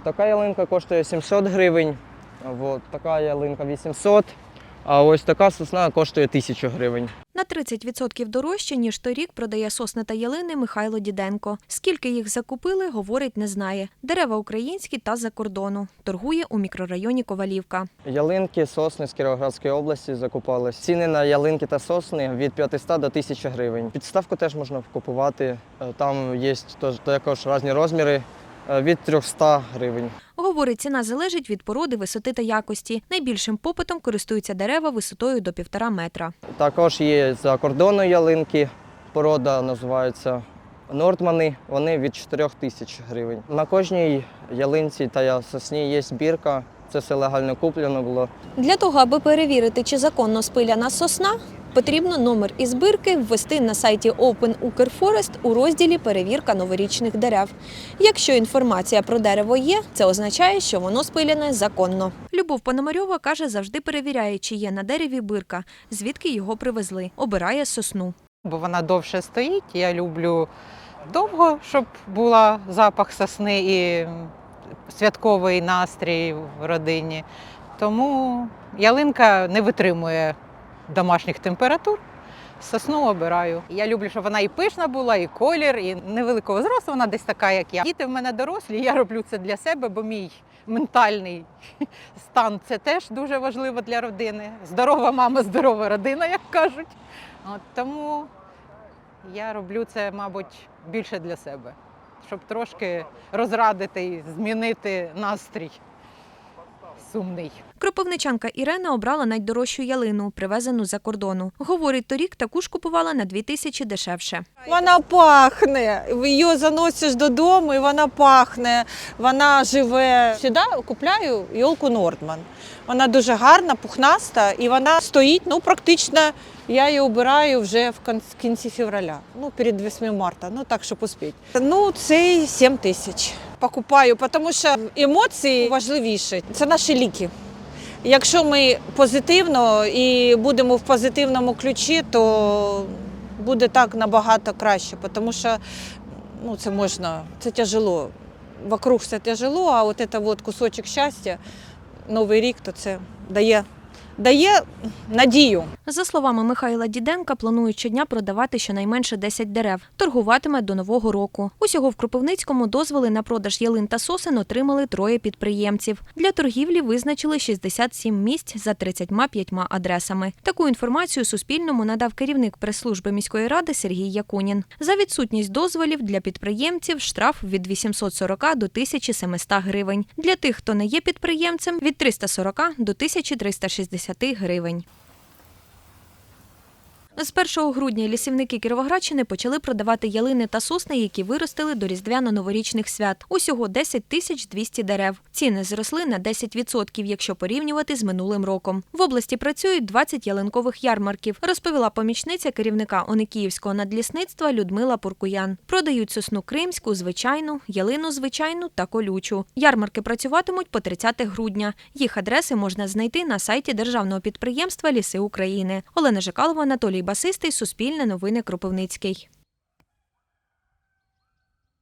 Така ялинка коштує 700 гривень, от, така ялинка 800, а ось така сосна коштує 1000 гривень. На 30% дорожче, ніж торік, продає сосни та ялини Михайло Діденко. Скільки їх закупили, говорить, не знає. Дерева українські та за кордону. Торгує у мікрорайоні Ковалівка. Ялинки, сосни з Кіровоградської області закупались. Ціни на ялинки та сосни від 500 до 1000 гривень. Підставку теж можна купувати. Е, Там є також різні розміри від 300 гривень. Говорить, ціна залежить від породи, висоти та якості. Найбільшим попитом користуються дерева висотою до півтора метра. Також є закордонні ялинки, порода називається Нордмани, вони від 4 тисяч гривень. На кожній ялинці та сосні є збірка, це все легально куплено було. Для того, аби перевірити, чи законно спиляна сосна, потрібно номер із бирки ввести на сайті Open Ukr у розділі Перевірка новорічних дерев. Якщо інформація про дерево є, це означає, що воно спиляне законно. Любов Пономарьова каже, завжди перевіряє, чи є на дереві бирка, звідки його привезли. Обирає сосну. бо вона довше стоїть. Я люблю довго, щоб була запах сосни і святковий настрій в родині. Тому ялинка не витримує домашніх температур. Сосну обираю. Я люблю, щоб вона і пишна була, і колір, і невеликого зросту. Вона десь така, як я. Діти в мене дорослі. Я роблю це для себе, бо мій ментальний стан це теж дуже важливо для родини. Здорова мама, здорова родина, як кажуть. От, тому я роблю це, мабуть, більше для себе, щоб трошки розрадити і змінити настрій сумний. Кропивничанка Ірена обрала найдорожчу ялину, привезену за кордону. Говорить, торік таку ж купувала на 2 тисячі дешевше. Вона пахне. Її заносиш додому, і вона пахне. Вона живе. Сюди купляю йолку Нордман. Вона дуже гарна, пухнаста, і вона стоїть. Ну, практично я її обираю вже в кінці февраля. Ну, перед 8 марта. Ну так, щоб успіти. Ну, це 7 тисяч. Покупаю, тому що емоції важливіші. Це наші ліки. Якщо ми позитивно і будемо в позитивному ключі, то буде так набагато краще, тому що ну, це можна, це тяжело. Вокруг все тяжело, а от це от кусочок щастя, Новий рік, то це дає, дає надію. За словами Михайла Діденка, планують щодня продавати щонайменше 10 дерев. Торгуватиме до нового року. Усього в Кропивницькому дозволи на продаж ялин та сосен отримали троє підприємців. Для торгівлі визначили 67 місць за 35 адресами. Таку інформацію Суспільному надав керівник прес-служби міської ради Сергій Якунін. За відсутність дозволів для підприємців штраф від 840 до 1700 гривень. Для тих, хто не є підприємцем, від 340 до 1360 гривень. З 1 грудня лісівники Кіровоградщини почали продавати ялини та сосни, які виростили до різдвяно-новорічних свят. Усього 10 тисяч 200 дерев. Ціни зросли на 10%, якщо порівнювати з минулим роком. В області працюють 20 ялинкових ярмарків, розповіла помічниця керівника Оникіївського надлісництва Людмила Пуркуян. Продають сосну кримську, звичайну, ялину звичайну та колючу. Ярмарки працюватимуть по 30 грудня. Їх адреси можна знайти на сайті державного підприємства Ліси України. Олена Жикалова, Анатолій Басистий, Суспільне новини Кропивницький.